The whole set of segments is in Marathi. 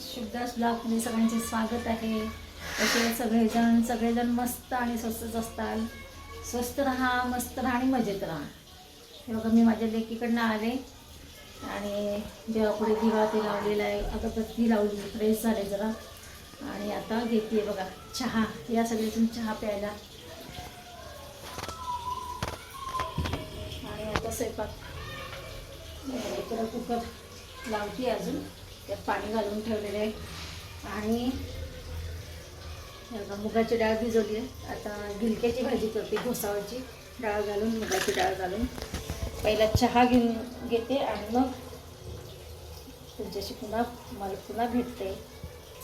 शुभदास ब्लॉगमध्ये सगळ्यांचे स्वागत आहे. तसे सगळेजण सगळेजण मस्त आणि स्वस्तच असतात. स्वस्त राहा मस्त राहा आणि मजेत राहा. हे बघा मी माझ्या लेकीकडनं आले आणि देवापुढे दिवा ते लावलेला आहे अगरबत्ती लावली फ्रेश झाले जरा. आणि आता घेते बघा चहा. या सगळेजण चहा प्यायला. आणि आता स्वयंपाक. इकडं कुकर लावते अजून. त्यात पाणी घालून ठेवलेलं आहे. आणि बघा, मुगाची डाळ भिजवली आहे. आता गिलक्याची भाजी करते घोसावाची डाळ घालून मुगाची डाळ घालून. पहिला चहा घेऊन घेते आणि मग तुमच्याशी पुन्हा मला पुन्हा भेटते.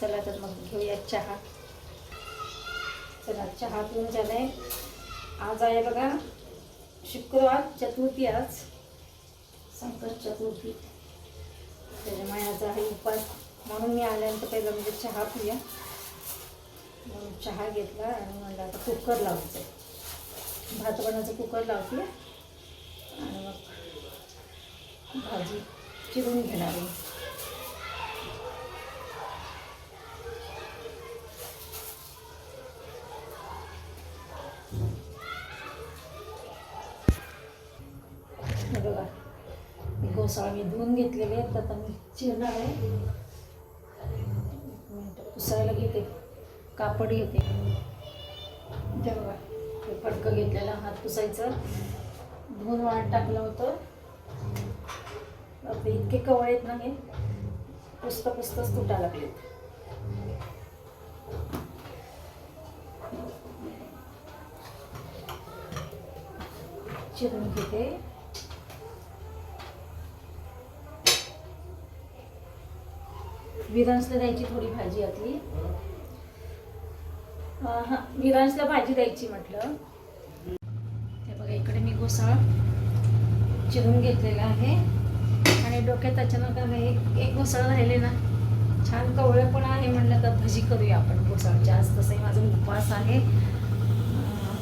चला तर मग घेऊया चहा. चला चहा पिऊन झालाय. आज आहे बघा शुक्रवार चतुर्थी आज. संकट चतुर्थी. त्याच्यामुळे आज आहे उपास. म्हणून मी आल्यानंतर पहिलं म्हणजे चहा पिऊया म्हणून चहा घेतला आणि म्हणलं आता कुकर लावायचं आहे. भात बनवायचं कुकर लावते. आणि मग भाजी चिरून घेणार आहे. हे बघा. गोसाळ मी धुवून घेतलेले आहेत आता मी चिरणार आहे. एक पुसायला घेते. कापड घेते. ते बघा हे घेतलेलं हात पुसायचं. धुवून वाट टाकलं होतं. आपले इतके कवळ येत नाही पुसतं पुसतंच तुटा लागले. चिरून घेते. विरांसला द्यायची थोडी भाजी आतली. हां विरांसला भाजी द्यायची म्हटलं. ते बघा इकडे मी घोसाळ चिरून घेतलेला आहे. आणि डोक्यात अचानक आलं एक एक घोसाळ राहिले ना. छान कवळं पण आहे म्हणलं तर भजी करूया आपण घोसाळच्या आज तसंही माझा उपवास आहे.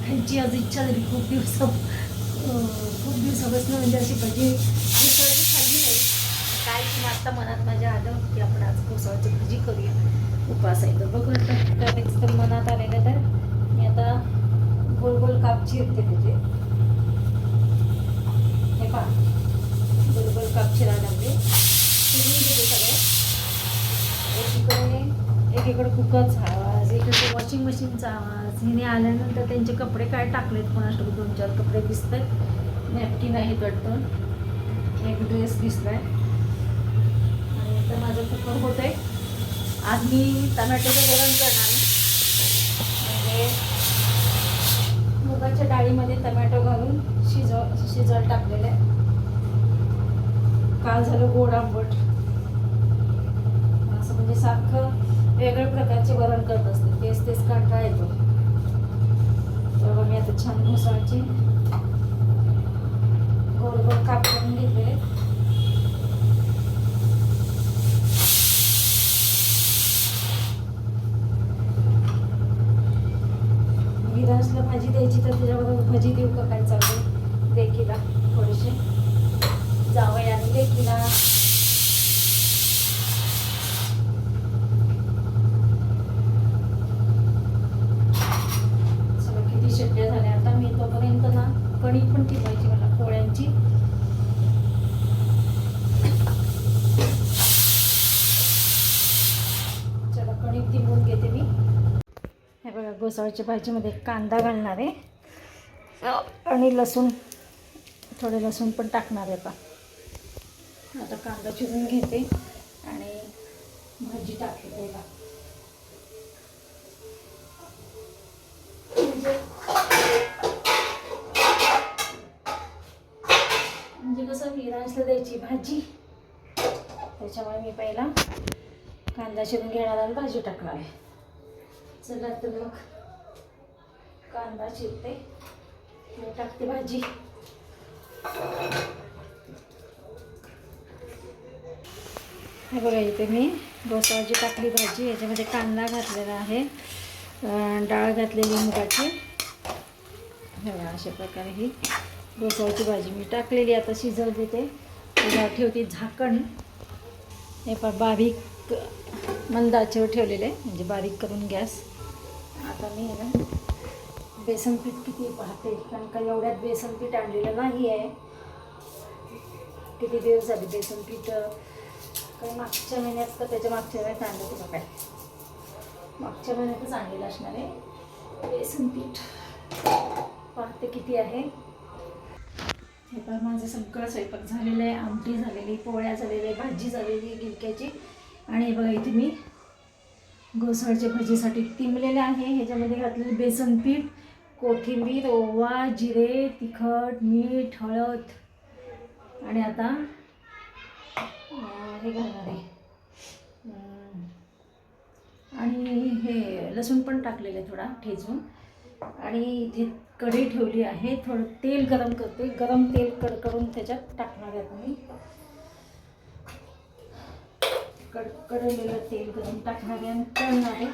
खायची आज इच्छा झाली खूप दिवसा खूप दिवसापासून म्हणजे अशी भजी मग आत्ता मनात माझ्या आलं की आपण आज घोसाळची भाजी करूया. उपास आहे तर बघू तर त्यावेळेस तर मनात आलेलं तर मी आता गोल गोल काप चिरते त्याचे. हे पहा. गोल गोल काप चिरायला लागले. चिरून घेते सगळे. एकीकडे एकीकडे कुकरचा आवाज एकीकडे वॉशिंग मशीनचा आवाज. हिने आल्यानंतर त्यांचे कपडे काय टाकलेत कोणाष्ट दोन चार कपडे दिसत आहेत नॅपकिन आहेत वाटतं एक ड्रेस दिसलाय. तर माझं कुकर होत आहे आज मी टमॅटोचं वरण करणार आहे. म्हणजे मुगाच्या डाळीमध्ये टमॅटो घालून शिजव शिजवायला टाकलेलं आहे. काल झालं गोड आंबट. असं म्हणजे सारखं वेगळ्या प्रकारचे वरण करत असते. तेच तेच कंटाळा येतो. तर मी आता छान घुसाळची गोल गोल काप करून घेतलेले विरासला भाजी द्यायची तर त्याच्याबरोबर भजी देऊ का काय चालू देखीला थोडेसे जावई आणि देखीला सगळं किती शिट्ट्या झाल्या आता मी तोपर्यंत ना कणिक पण टिपायची मला पोळ्यांची चला कणिक टिपून घेते मी हे भाजीमध्ये कांदा घालणार आहे. आणि लसूण थोडे लसूण पण टाकणार आहे आता. आता कांदा चिरून घेते आणि भाजी टाकते त्याला म्हणजे म्हणजे कसं विरांसला द्यायची भाजी. त्याच्यामुळे मी पहिला कांदा चिरून घेणार आणि भाजी टाकणार आहे. चला तर मग. कांदा चिरते. टाकते भाजी. हे बघा इथे मी डोसाची टाकली भाजी. याच्यामध्ये कांदा घातलेला आहे. डाळ घातलेली मुगाची. बघा अशा प्रकारे ही डोसाची भाजी मी टाकलेली आता शिजवते ते ठेवते झाकण. हे पण बारीक मंदाचेवर ठेवलेले ठेवलेलं आहे. म्हणजे बारीक करून गॅस. आता मी आहे ना बेसन पीठ किती पाहते कारण का एवढ्यात बेसन पीठ आणलेलं नाही आहे किती दिवस झाले बेसन पीठ? काही मागच्या महिन्यात का त्याच्या मागच्या महिन्यात आणलं तुला काय मागच्या महिन्यातच आणलेलं असणार आहे. बेसन पीठ. पाहते किती आहे? हे पण माझं सगळं स्वयंपाक झालेलं आहे. आमटी झालेली पोळ्या झालेल्या आहे भाजी झालेली गिलक्याची आणि हे बघा इथे मी घोसाळच्या भजीसाठी तिंबलेले आहे. ह्याच्यामध्ये घातलेलं बेसन पीठ. कोथिंबीर ओवा जिरे तिखट मीठ हळद. आणि आता हे घालणार आहे. आणि हे लसूण पण टाकलेलं आहे थोडा ठेचून. आणि इथे कढई ठेवली आहे. थोडं तेल गरम करते गरम तेल कड करून त्याच्यात टाकणार आहे मी कडकडलेलं तेल गरम टाकणार आहे आणि तळणार आहे.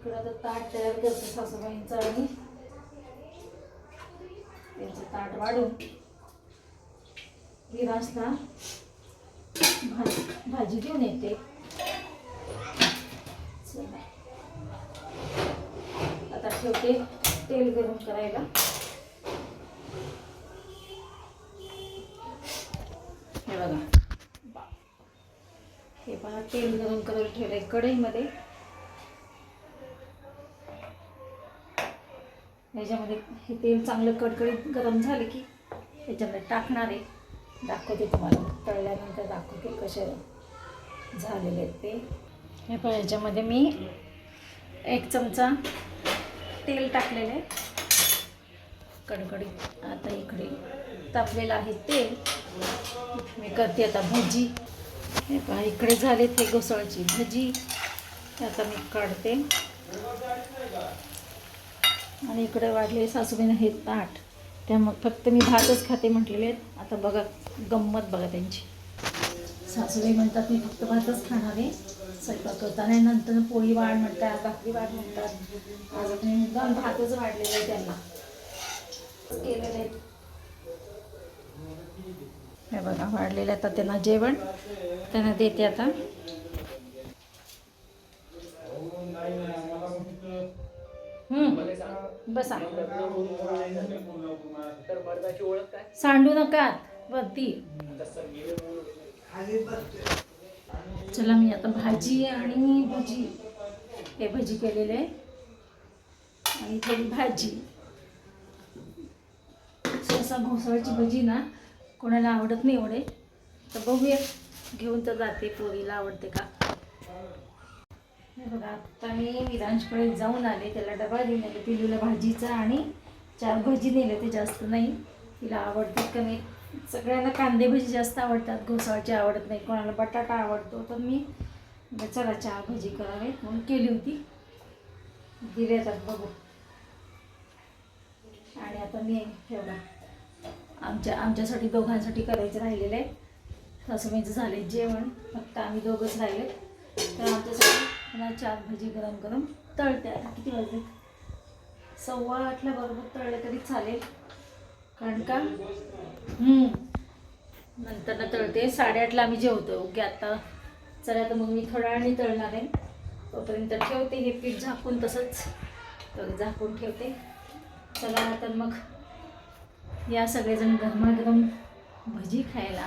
इकडं आता ताट तयार करते सासूबाईंचं आणि त्यांचं ताट वाढून. विरासला भाजी भाजी घेऊन येते. चला. आता ठेवते तेल गरम करायला. हे बघा. हे पहा तेल गरम करायला ठेवलंय कढईमध्ये. ह्याच्यामध्ये हे तेल चांगलं कडकडीत गरम झाले की ह्याच्यामध्ये टाकणार आहे. दाखवते तुम्हाला. तळल्यानंतर दाखवते कसे झालेले आहेत ते. हे पण ह्याच्यामध्ये मी एक चमचा तेल टाकलेलं आहे. कडकडीत आता इकडे तापलेलं आहे तेल. मी करते आता भजी. हे पहा इकडे झाले ते घोसळची भजी. आता मी काढते. आणि इकडे वाढले सासूबाईनं हे ताट. त्यामुळे फक्त मी भातच खाते म्हटलेले आहेत. आता बघा गंमत बघा त्यांची. सासूबाई म्हणतात मी फक्त भातच खाणार आहे. स्वयंपाक करताना आणि नंतर पोळी वाढ म्हणतात भाकरी वाढ म्हणतात. आज भातच वाढलेलं आहे त्यांना. केलेले आहेत. हे बघा वाढलेलं आता त्यांना जेवण. त्यांना देते आता. बसा. सांडू नका. वरती. चला मी आता भाजी आणि भजी. हे भजी केलेले. आहे आणि थोडी भाजी. सहसा घोसाळची भजी ना कोणाला आवडत नाही एवढे. तर बघूया. घेऊन तर जाते पोरीला आवडते का? हे बघा आता मी विरांशकडे जाऊन आले. त्याला डबा देऊन आले. पिलूला भाजीचा आणि चार भजी नेले ते जास्त नाही. तिला आवडते का नाही? सगळ्यांना कांदे भजी जास्त आवडतात. घोसाळची आवडत नाही. कोणाला बटाटा आवडतो तर मी म्हणजे चला चहा भजी करावे. म्हणून केली होती. दिले आता बघू. आणि आता मी ठेवला. आमच्या आमच्यासाठी दोघांसाठी करायचं राहिलेलं. आहे म्हणजे सासूबाईंचं झाले जेवण. फक्त आम्ही दोघंच राहिले तर आमच्यासाठी पुन्हा चार भजी गरम गरम तळते. आता किती वाजले? सव्वा आठला बरोबर तळले तरी चालेल. कारण का? नंतर ना तळते. साडेआठला आम्ही जेवतो ओके आता चला तर मग मी थोड्या आणि तळणार आहे. तोपर्यंत ठेवते हे पीठ झाकून तसंच. तर झाकून ठेवते. चला तर मग या सगळेजण गरमागरम भजी खायला.